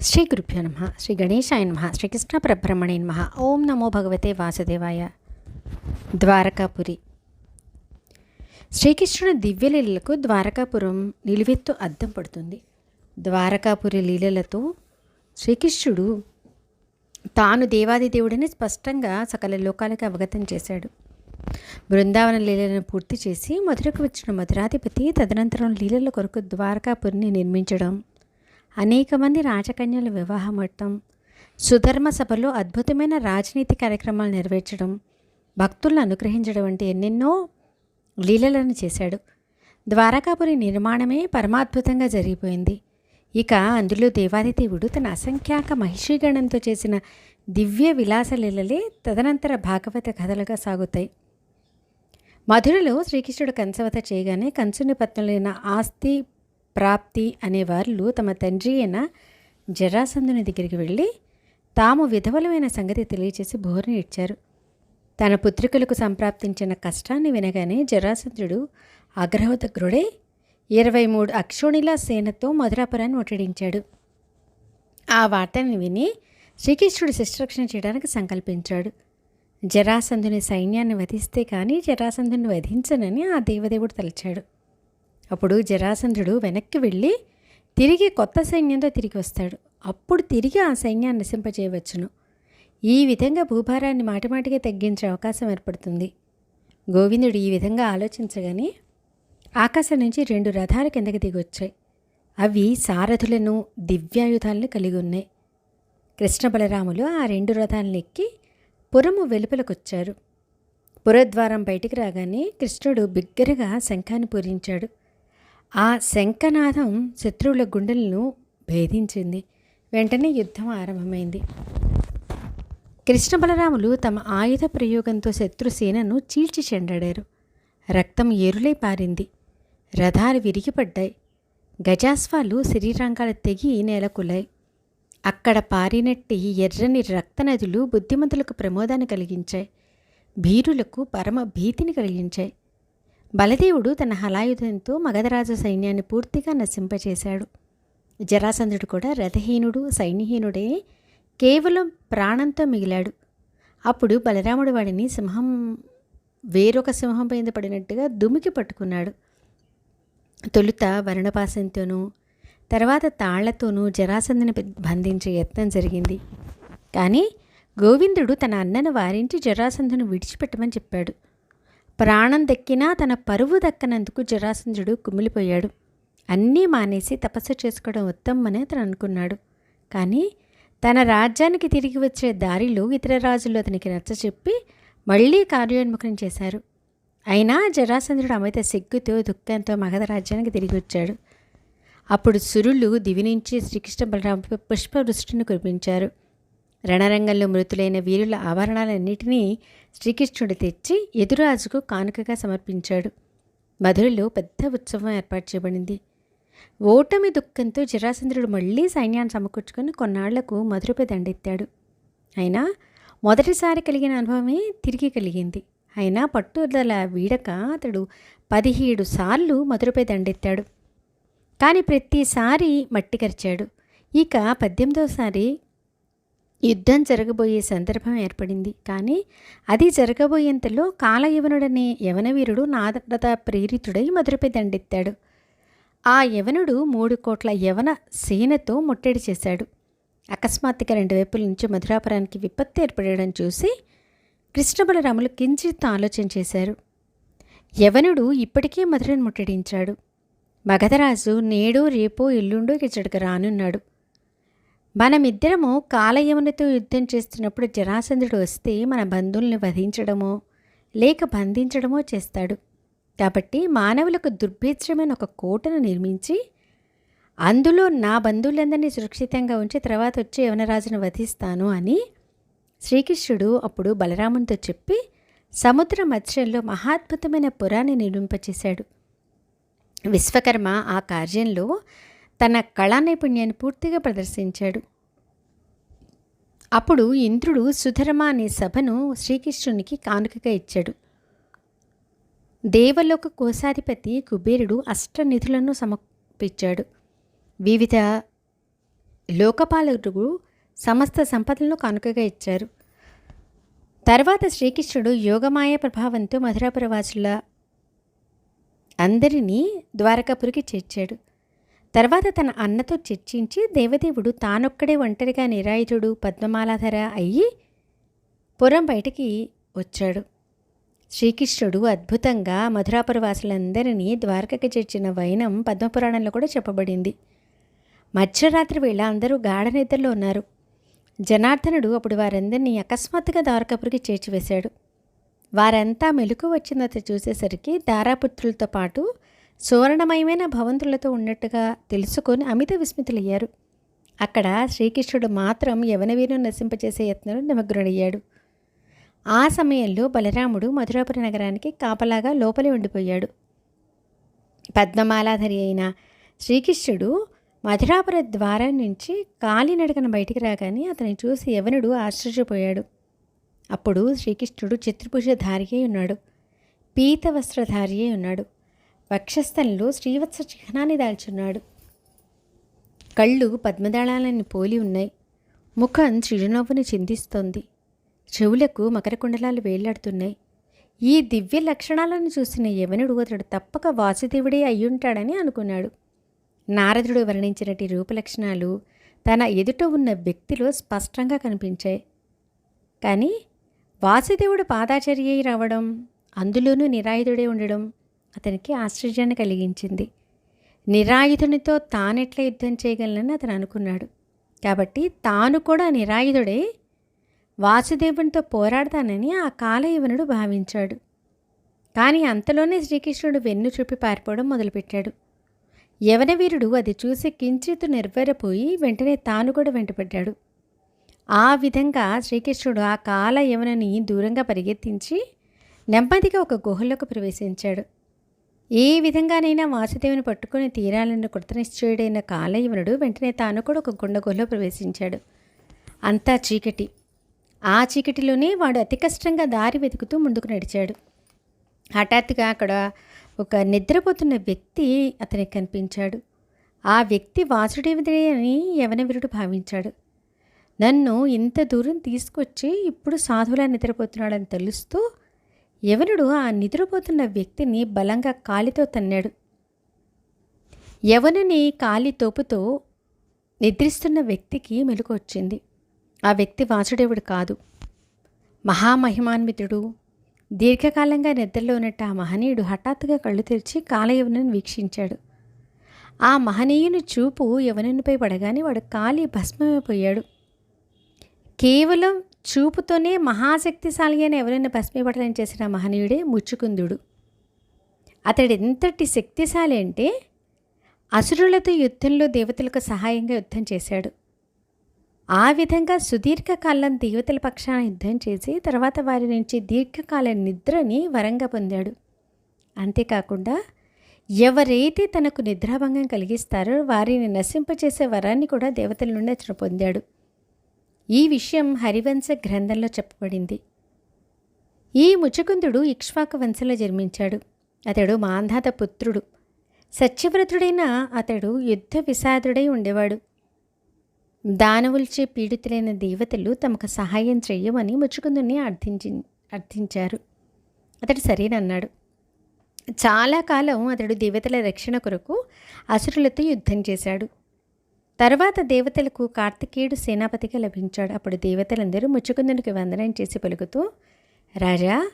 శ్రీ గురుభ్యో నమ శ్రీ గణేశాయ నమ శ్రీకృష్ణ పరబ్రహ్మణే నమ ఓం నమో భగవతే వాసుదేవాయ ద్వారకాపురి శ్రీకృష్ణుని దివ్యలీలలకు ద్వారకాపురం నిలువెత్తు అద్దం పడుతుంది. ద్వారకాపురి లీలలతో శ్రీకృష్ణుడు తాను దేవాది దేవుడని స్పష్టంగా సకల లోకాలకు అవగతం చేశాడు. బృందావన లీలలను పూర్తి చేసి మధురకు వచ్చిన మధురాధిపతి తదనంతరం లీలల కొరకు ద్వారకాపురిని నిర్మించడం అనేక మంది రాజకన్యలు వివాహమట్టం సుధర్మ సభలో అద్భుతమైన రాజనీతి కార్యక్రమాలు నెరవేర్చడం భక్తులను అనుగ్రహించడం వంటి ఎన్నెన్నో లీలలను చేశాడు. ద్వారకాపురి నిర్మాణమే పరమాద్భుతంగా జరిగిపోయింది. ఇక అందులో దేవాదిదేవుడు తన అసంఖ్యాక మహిషీగణంతో చేసిన దివ్య విలాస లీలలే తదనంతర భాగవత కథలుగా సాగుతాయి. మధురలో శ్రీకృష్ణుడు కంచవత చేయగానే కంచుని పత్నులైన ఆస్తి ప్రాప్తి అనే వాళ్ళు తమ తండ్రి అయిన జరాసంధుని దగ్గరికి వెళ్ళి తాము విధవలమైన సంగతి తెలియచేసి బోరుని ఇచ్చారు. తన పుత్రికలకు సంప్రాప్తించిన కష్టాన్ని వినగానే జరాసంధుడు ఆగ్రహోదగ్రుడై ఇరవై మూడు అక్షోణిల సేనతో మధురాపురాన్ని ముట్టడించాడు. ఆ వార్తని విని శ్రీకృష్ణుడు శిష్టరక్షణ చేయడానికి సంకల్పించాడు. జరాసంధుని సైన్యాన్ని వధిస్తే కానీ జరాసంధుని వధించనని ఆ దేవదేవుడు తలచాడు. అప్పుడు జరాసంధుడు వెనక్కి వెళ్ళి తిరిగి కొత్త సైన్యంతో తిరిగి వస్తాడు. అప్పుడు తిరిగి ఆ సైన్యాన్ని నశింపజేయవచ్చును. ఈ విధంగా భూభారాన్ని మాటిమాటిగా తగ్గించే అవకాశం ఏర్పడుతుంది. గోవిందుడు ఈ విధంగా ఆలోచించగానే ఆకాశం నుంచి రెండు రథాలు కిందకి దిగొచ్చాయి. అవి సారథులను దివ్యాయుధాలను కలిగి ఉన్నాయి. కృష్ణ బలరాములు ఆ రెండు రథాలను ఎక్కి పురము వెలుపలకొచ్చారు. పురద్వారం బయటికి రాగానే కృష్ణుడు బిగ్గరగా శంఖాన్ని పూరించాడు. ఆ శంఖనాదం శత్రువుల గుండెలను భేదించింది. వెంటనే యుద్ధం ఆరంభమైంది. కృష్ణ బలరాములు తమ ఆయుధ ప్రయోగంతో శత్రుసేనను చీల్చి చెండాడారు. రక్తం ఏరులై పారింది. రథాలు విరిగిపడ్డాయి. గజాస్వాలు శరీరాంగాలు తెగి నేలకులాయి. అక్కడ పారినట్టి ఎర్రని రక్తనదులు బుద్ధిమంతులకు ప్రమోదాన్ని కలిగించాయి. భీరులకు పరమ భీతిని కలిగించాయి. బలదేవుడు తన హలాయుధంతో మగధరాజు సైన్యాన్ని పూర్తిగా నశింపచేశాడు. జరాసంధుడు కూడా రథహీనుడు సైన్యహీనుడే కేవలం ప్రాణంతో మిగిలాడు. అప్పుడు బలరాముడు వాడిని సింహం వేరొక సింహం పైన పడినట్టుగా దుమికి పట్టుకున్నాడు. తొలుత వర్ణపాసంతోనూ తర్వాత తాళ్ళతోనూ జరాసంధుని బంధించే యత్నం జరిగింది. కానీ గోవిందుడు తన అన్నను వారించి జరాసంధును విడిచిపెట్టమని చెప్పాడు. ప్రాణం దక్కినా తన పరువు దక్కనందుకు జరాసంధుడు కుమిలిపోయాడు. అన్నీ మానేసి తపస్సు చేసుకోవడం ఉత్తమని అతను అనుకున్నాడు. కానీ తన రాజ్యానికి తిరిగి వచ్చే దారిలో ఇతర రాజులు అతనికి నచ్చచెప్పి మళ్ళీ కార్యోన్ముఖం చేశారు. అయినా జరాసంధుడు అమిత సిగ్గుతో దుఃఖంతో మగధ రాజ్యానికి తిరిగి వచ్చాడు. అప్పుడు సురులు దివి నుంచి శ్రీకృష్ణ బలరాముపై పుష్పవృష్టిని కురిపించారు. రణరంగంలో మృతులైన వీరుల ఆభరణాలన్నిటినీ శ్రీకృష్ణుడు తెచ్చి ఎదురాజుకు కానుకగా సమర్పించాడు. మధురలో పెద్ద ఉత్సవం ఏర్పాటు చేయబడింది. ఓటమి దుఃఖంతో జరాసంద్రుడు మళ్ళీ సైన్యాన్ని సమకూర్చుకొని కొన్నాళ్ళకు మధురపై దండెత్తాడు. అయినా మొదటిసారి కలిగిన అనుభవమే తిరిగి కలిగింది. అయినా పట్టుదల వీడక అతడు పదిహేడు సార్లు మధురపై దండెత్తాడు. కానీ ప్రతిసారి మట్టి కరిచాడు. ఇక పద్దెనిమిదోసారి యుద్ధం జరగబోయే సందర్భం ఏర్పడింది. కానీ అది జరగబోయేంతలో కాలయవనుడనే యవనవీరుడు నాదత ప్రేరితుడై మధురపై దండెత్తాడు. ఆ యవనుడు మూడు కోట్ల యవన సేనతో ముట్టడి చేశాడు. అకస్మాత్తుగా రెండు వైపుల నుంచి మధురాపురానికి విపత్తు ఏర్పడడం చూసి కృష్ణబలరాములు కించిత్ ఆలోచన చేశారు. యవనుడు ఇప్పటికే మధురను ముట్టడించాడు. మగధరాజు నేడు రేపో ఎల్లుండో ఇచ్చడికి రానున్నాడు. మనమిద్దరము కాలయమునితో యుద్ధం చేస్తున్నప్పుడు జరాసంధుడు వస్తే మన బంధువుల్ని వధించడమో లేక బంధించడమో చేస్తాడు. కాబట్టి మానవులకు దుర్భేత్రమైన ఒక కోటను నిర్మించి అందులో నా బంధువులందరినీ సురక్షితంగా ఉంచి తర్వాత వచ్చి యవనరాజును వధిస్తాను అని శ్రీకృష్ణుడు అప్పుడు బలరామునితో చెప్పి సముద్ర మత్స్యంలో మహాద్భుతమైన పురాన్ని నిర్మింపచేశాడు. విశ్వకర్మ ఆ కార్యంలో తన కళా నైపుణ్యాన్ని పూర్తిగా ప్రదర్శించాడు. అప్పుడు ఇంద్రుడు సుధర్మ అనే సభను శ్రీకృష్ణునికి కానుకగా ఇచ్చాడు. దేవలోక కోశాధిపతి కుబేరుడు అష్టనిధులను సమర్పించాడు. వివిధ లోకపాలకుడు సమస్త సంపదలను కానుకగా ఇచ్చారు. తర్వాత శ్రీకృష్ణుడు యోగమాయ ప్రభావంతో మధురాపురవాసుల అందరినీ ద్వారకాపురికి చేర్చాడు. తర్వాత తన అన్నతో చర్చించి దేవదేవుడు తానొక్కడే ఒంటరిగా నిరాయుధుడు పద్మమాలాధర అయ్యి పురం బయటికి వచ్చాడు. శ్రీకృష్ణుడు అద్భుతంగా మధురాపురవాసులందరినీ ద్వారకకి చేర్చిన వైనం పద్మపురాణంలో కూడా చెప్పబడింది. మధ్యరాత్రి వేళ అందరూ గాఢ నిద్రలో ఉన్నారు. జనార్దనుడు అప్పుడు వారందరినీ అకస్మాత్తుగా ద్వారకాపురికి చేర్చివేశాడు. వారంతా మెలకు వచ్చినంత చూసేసరికి దారాపుత్రులతో పాటు సువర్ణమయమైన భవంతులతో ఉన్నట్టుగా తెలుసుకొని అమిత విస్మితులయ్యారు. అక్కడ శ్రీకృష్ణుడు మాత్రం యవనవీరును నశింపచేసే యత్నంలో నిమగ్నుడయ్యాడు. ఆ సమయంలో బలరాముడు మధురాపురి నగరానికి కాపలాగా లోపలి ఉండిపోయాడు. పద్మమాలాధరి అయిన శ్రీకృష్ణుడు మధురాపుర ద్వారం నుంచి కాలినడకన బయటికి రాగానే అతని చూసి యవనుడు ఆశ్చర్యపోయాడు. అప్పుడు శ్రీకృష్ణుడు చిత్రభుజధారి ఉన్నాడు. పీతవస్త్రధారియే ఉన్నాడు. వక్షస్థలంలో శ్రీవత్స చిహ్నాన్ని దాల్చున్నాడు. కళ్ళు పద్మదళాలని పోలి ఉన్నాయి. ముఖం చిరునవ్వుని చిందిస్తోంది. చెవులకు మకర కుండలాలు వేలాడుతున్నాయి ఈ దివ్య లక్షణాలను చూసిన యవనుడు అతడు తప్పక వాసుదేవుడే అయ్యుంటాడని అనుకున్నాడు. నారదుడు వర్ణించినటి రూపలక్షణాలు తన ఎదుట ఉన్న వ్యక్తిలో స్పష్టంగా కనిపించాయి. కానీ వాసుదేవుడు పాదాచర్య రావడం అందులోనూ నిరాయుధుడే ఉండడం అతనికి ఆశ్చర్యాన్ని కలిగించింది. నిరాయుధునితో తానెట్లా యుద్ధం చేయగలనని అతను అనుకున్నాడు. కాబట్టి తాను కూడా నిరాయుధుడే వాసుదేవునితో పోరాడతానని ఆ కాలయవనుడు భావించాడు. కానీ అంతలోనే శ్రీకృష్ణుడు వెన్ను చూపి పారిపోవడం మొదలుపెట్టాడు. యవనవీరుడు అది చూసి కించిత్ నిర్వరపోయి వెంటనే తాను కూడా వెంటపడ్డాడు. ఆ విధంగా శ్రీకృష్ణుడు ఆ కాల యవనని దూరంగా పరిగెత్తించి నెమ్మదిగా ఒక గుహలోకి ప్రవేశించాడు. ఏ విధంగానైనా వాసుదేవుని పట్టుకుని తీరాలన్న కృతనిశ్చయుడైన కాలయవనుడు వెంటనే తాను కూడా ఒక గుండ ప్రవేశించాడు. అంతా చీకటి. ఆ చీకటిలోనే వాడు అతి కష్టంగా దారి వెతుకుతూ ముందుకు నడిచాడు. హఠాత్తుగా అక్కడ ఒక నిద్రపోతున్న వ్యక్తి అతనికి కనిపించాడు. ఆ వ్యక్తి వాసుదేవుడే అని యవనవీరుడు భావించాడు. నన్ను ఇంత దూరం తీసుకొచ్చి ఇప్పుడు సాధువులా నిద్రపోతున్నాడని తెలుస్తూ యవనుడు ఆ నిద్రపోతున్న వ్యక్తిని బలంగా కాలితో తన్నాడు. యవనుని కాలి తోపుతో నిద్రిస్తున్న వ్యక్తికి మెలకు వచ్చింది. ఆ వ్యక్తి వాసుదేవుడు కాదు. మహామహిమాన్వితుడు. దీర్ఘకాలంగా నిద్రలో ఉన్నట్టు ఆ మహనీయుడు హఠాత్తుగా కళ్ళు తెరిచి కాలయవనుని వీక్షించాడు. ఆ మహనీయుని చూపు యవనునిపై పడగానే వాడు కాలి భస్మమైపోయాడు. కేవలం చూపుతోనే మహాశక్తిశాలి అని ఎవరైనా భస్మీపటనం చేసిన మహనీయుడే ముచ్చుకుందుడు. అతడు ఎంతటి శక్తిశాలి అంటే అసురులతో యుద్ధంలో దేవతలకు సహాయంగా యుద్ధం చేశాడు. ఆ విధంగా సుదీర్ఘకాలం దేవతల పక్షాన యుద్ధం చేసి తర్వాత వారి నుంచి దీర్ఘకాల నిద్రని వరంగా పొందాడు. అంతేకాకుండా ఎవరైతే తనకు నిద్రాభంగం కలిగిస్తారో వారిని నశింపచేసే వరాన్ని కూడా దేవతల నుండి అతను పొందాడు. ఈ విషయం హరివంశ గ్రంథంలో చెప్పబడింది. ఈ ముచకుందుడు ఇక్ష్వాక వంశంలో జన్మించాడు. అతడు మాంధాత పుత్రుడు. సత్యవ్రతుడైన అతడు యుద్ధ విషాదుడై ఉండేవాడు. దానవులచే పీడితులైన దేవతలు తమకు సహాయం చేయమని ముచ్చుకుందుని అర్థించి అర్థించారు. అతడు సరేనన్నాడు చాలా కాలం అతడు దేవతల రక్షణ కొరకు అసురులతో యుద్ధం చేశాడు. తర్వాత దేవతలకు కార్తికేయుడు సేనాపతిగా లభించాడు. అప్పుడు దేవతలందరూ ముచ్చుకుందునికి వందనం చేసి పలుకుతూ రాజా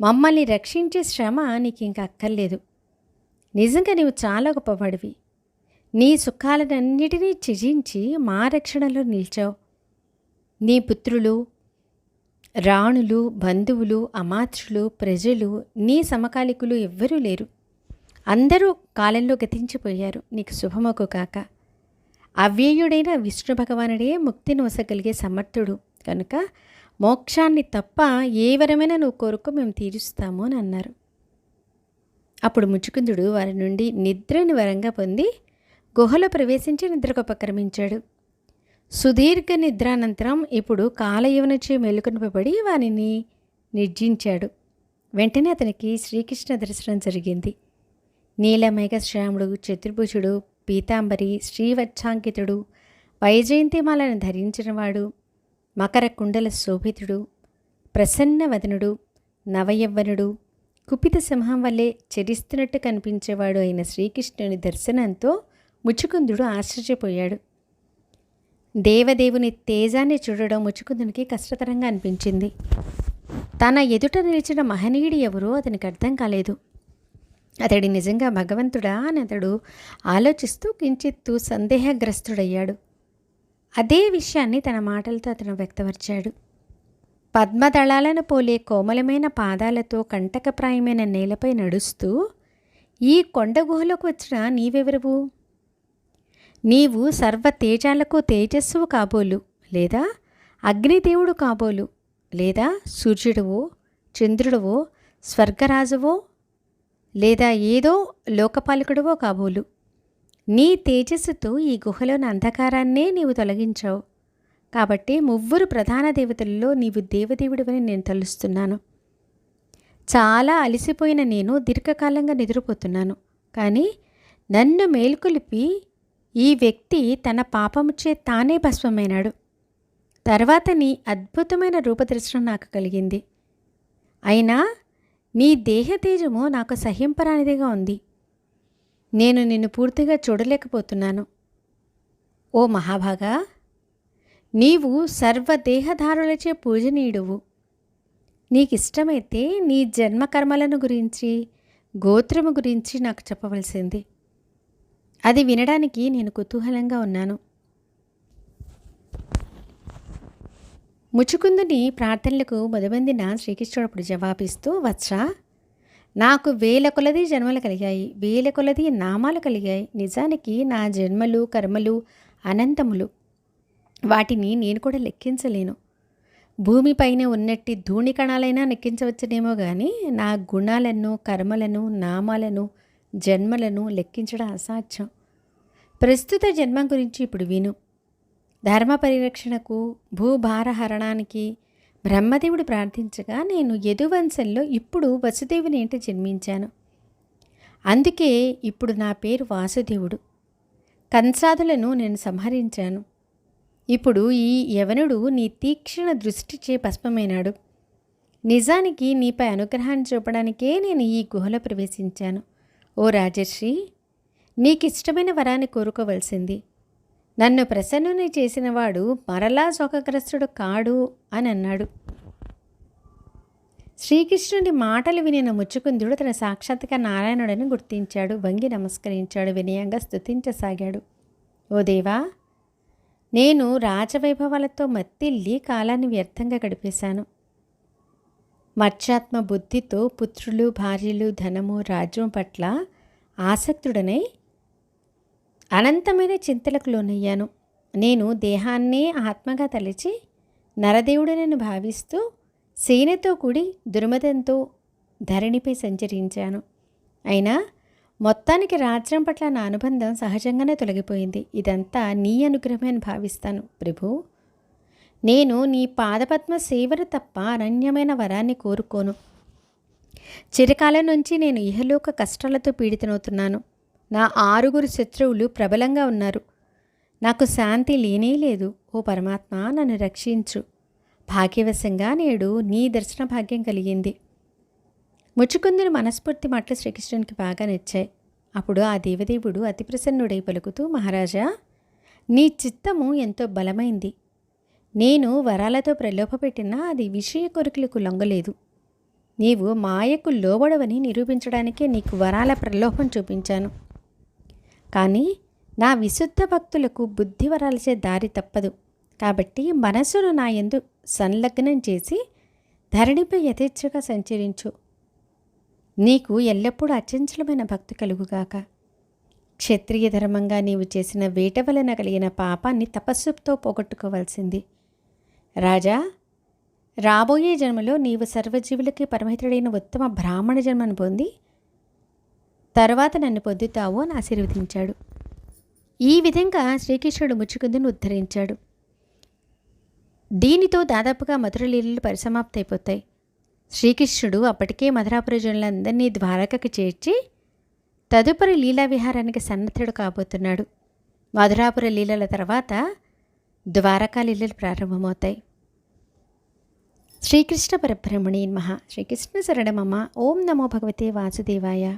మమ్మల్ని రక్షించే శ్రమ నీకు ఇంకా అక్కర్లేదు. నిజంగా నీవు చాలా గొప్పవాడివి. నీ సుఖాలన్నిటినీ త్యజించి మా రక్షణలో నిలిచావు. నీ పుత్రులు రాణులు బంధువులు అమాత్రులు ప్రజలు నీ సమకాలికులు ఎవ్వరూ లేరు. అందరూ కాలంలో గతించిపోయారు. నీకు శుభమకు కాక. అవ్యయుడైన విష్ణు భగవానుడే ముక్తిని వసగలిగే సమర్థుడు. కనుక మోక్షాన్ని తప్ప ఏ వరమైనా నువ్వు కోరుకు మేము తీరుస్తాము అని అన్నారు. అప్పుడు ముచుకుందుడు వారి నుండి నిద్రని వరంగా పొంది గుహలో ప్రవేశించి నిద్రకు ఉపక్రమించాడు సుదీర్ఘ నిద్రానంతరం ఇప్పుడు కాలయవనచే మేలుకొనిపబడి వారిని నిర్జించాడు. వెంటనే అతనికి శ్రీకృష్ణ దర్శనం జరిగింది. నీలమేఘ శ్యాముడు చతుర్భుజుడు పీతాంబరి శ్రీవత్సాంకితుడు వైజయంతిమాలను ధరించినవాడు మకర కుండల శోభితుడు ప్రసన్నవదనుడు నవయవ్వనుడు కుపిత సింహం వల్లే చెరిస్తున్నట్టు కనిపించేవాడు అయిన శ్రీకృష్ణుని దర్శనంతో ముచుకుందుడు ఆశ్చర్యపోయాడు. దేవదేవుని తేజాన్ని చూడడం ముచుకుందునికి కష్టతరంగా అనిపించింది. తన ఎదుట నిలిచిన మహనీయుడు ఎవరో అతనికి అర్థం కాలేదు. అతడి నిజంగా భగవంతుడా అని అతడు ఆలోచిస్తూ కించిత్తు సందేహగ్రస్తుడయ్యాడు. అదే విషయాన్ని తన మాటలతో అతను వ్యక్తపరిచాడు. పద్మదళాలను పోలే కోమలమైన పాదాలతో కంటకప్రాయమైన నేలపై నడుస్తూ ఈ కొండ గుహలోకి వచ్చిన నీవెవరువు? నీవు సర్వ తేజాలకు తేజస్సువు కాబోలు లేదా అగ్నిదేవుడు కాబోలు లేదా సూర్యుడువో చంద్రుడువో స్వర్గరాజువో లేదా ఏదో లోకపాలకుడువో కాబోలు. నీ తేజస్సుతో ఈ గుహలోని అంధకారాన్నే నీవు తొలగించావు. కాబట్టి ముగ్గురు ప్రధాన దేవతల్లో నీవు దేవదేవుడివని నేను తలుస్తున్నాను. చాలా అలసిపోయిన నేను దీర్ఘకాలంగా నిద్రపోతున్నాను. కానీ నన్ను మేల్కొలిపి ఈ వ్యక్తి తన పాపముచే తానే భస్మమైనాడు. తర్వాత నీ అద్భుతమైన రూపదర్శనం నాకు కలిగింది. అయినా నీ దేహతేజము నాకు సహింపరానిదిగా ఉంది. నేను నిన్ను పూర్తిగా చూడలేకపోతున్నాను. ఓ మహాభాగా నీవు సర్వదేహధారులచే పూజనీయుడువు. నీకిష్టమైతే నీ జన్మకర్మలను గురించి గోత్రము గురించి నాకు చెప్పవలసింది. అది వినడానికి నేను కుతూహలంగా ఉన్నాను. ముచుకుందుని ప్రార్థనలకు మొదబందిన శ్రీకృష్ణుడు అప్పుడు జవాబిస్తూ వత్స నాకు వేల కొలది జన్మలు కలిగాయి. వేల కొలది నామాలు కలిగాయి. నిజానికి నా జన్మలు కర్మలు అనంతములు. వాటిని నేను కూడా లెక్కించలేను. భూమిపైన ఉన్నట్టి ధూళి కణాలైనా లెక్కించవచ్చునేమో కానీ నా గుణాలను కర్మలను నామాలను జన్మలను లెక్కించడం అసాధ్యం. ప్రస్తుత జన్మ గురించి ఇప్పుడు విను. ధర్మ పరిరక్షణకు భూభారహరణానికి బ్రహ్మదేవుడు ప్రార్థించగా నేను యదువంశంలో ఇప్పుడు వసుదేవుని ఏంటి జన్మించాను. అందుకే ఇప్పుడు నా పేరు వాసుదేవుడు. కంసాదులను నేను సంహరించాను. ఇప్పుడు ఈ యవనుడు నీ తీక్షణ దృష్టిచే భస్మమైనాడు నిజానికి నీపై అనుగ్రహాన్ని చూపడానికే నేను ఈ గుహలో ప్రవేశించాను. ఓ రాజర్షి నీకిష్టమైన వరాన్ని కోరుకోవలసింది. నన్ను ప్రసన్నుని చేసినవాడు మరలా శోకగ్రస్తుడు కాడు అని అన్నాడు. శ్రీకృష్ణుడి మాటలు వినిన ముచ్చుకుందుడు తన సాక్షాత్గా నారాయణుడని గుర్తించాడు. వంగి నమస్కరించాడు. వినయంగా స్తుతించసాగాడు. ఓ దేవా నేను రాజవైభవాలతో మత్తిల్లి కాలాన్ని వ్యర్థంగా గడిపేశాను. మర్చాత్మ బుద్ధితో పుత్రులు భార్యలు ధనము రాజ్యం పట్ల ఆసక్తుడనై అనంతమైన చింతలకు లోనయ్యాను. నేను దేహాన్నే ఆత్మగా తలిచి నరదేవుడనని భావిస్తూ సేనతో కూడి దుర్మదంతో ధరణిపై సంచరించాను. అయినా మొత్తానికి రాజ్యం పట్ల నా అనుబంధం సహజంగానే తొలగిపోయింది. ఇదంతా నీ అనుగ్రహమే అని భావిస్తాను ప్రభు. నేను నీ పాదపద్మ సేవను తప్ప అనన్యమైన వరాన్ని కోరుకోను. చిరకాలం నుంచి నేను ఇహలోక కష్టాలతో పీడితనవుతున్నాను. నా ఆరుగురు శత్రువులు ప్రబలంగా ఉన్నారు. నాకు శాంతి లేనే లేదు. ఓ పరమాత్మ నన్ను రక్షించు. భాగ్యవశంగా నేడు నీ దర్శన భాగ్యం కలిగింది. ముచ్చుకుందిన మనస్ఫూర్తి మాటలు శ్రీకృష్ణునికి బాగా నచ్చాయి. అప్పుడు ఆ దేవదేవుడు అతి ప్రసన్నుడై పలుకుతూ మహారాజా నీ చిత్తము ఎంతో బలమైంది. నేను వరాలతో ప్రలోభపెట్టినా అది విషయ కొరికలకు లొంగలేదు. నీవు మాయకు లోబడవని నిరూపించడానికే నీకు వరాల ప్రలోభం చూపించాను. కానీ నా విశుద్ధ భక్తులకు బుద్ధి వరాలచే దారి తప్పదు. కాబట్టి మనసును నా ఎందు సంలగ్నం చేసి ధరణిపై యథేచ్ఛగా సంచరించు. నీకు ఎల్లప్పుడూ అచంచలమైన భక్తి కలుగుగాక. క్షత్రియ ధర్మంగా నీవు చేసిన వేట వలన కలిగిన పాపాన్ని తపస్సుతో పోగొట్టుకోవాల్సింది. రాజా రాబోయే జన్మలో నీవు సర్వజీవులకి పరిమితుడైన ఉత్తమ బ్రాహ్మణ జన్మను పొంది తర్వాత నన్ను పొందుతావు అని ఆశీర్వదించాడు. ఈ విధంగా శ్రీకృష్ణుడు ముచ్చుకుందుని ఉద్ధరించాడు. దీనితో దాదాపుగా మధుర లీలలు పరిసమాప్తి అయిపోతాయి శ్రీకృష్ణుడు అప్పటికే మధురాపురజనులందరినీ ద్వారకకు చేర్చి తదుపరి లీలా విహారానికి సన్నద్ధుడు కాబోతున్నాడు. మధురాపుర లీలల తర్వాత ద్వారకా లీలలు ప్రారంభమవుతాయి. శ్రీకృష్ణ పరబ్రహ్మణి మహా శ్రీకృష్ణ శరణమమ్మ. ఓం నమో భగవతే వాసుదేవాయ.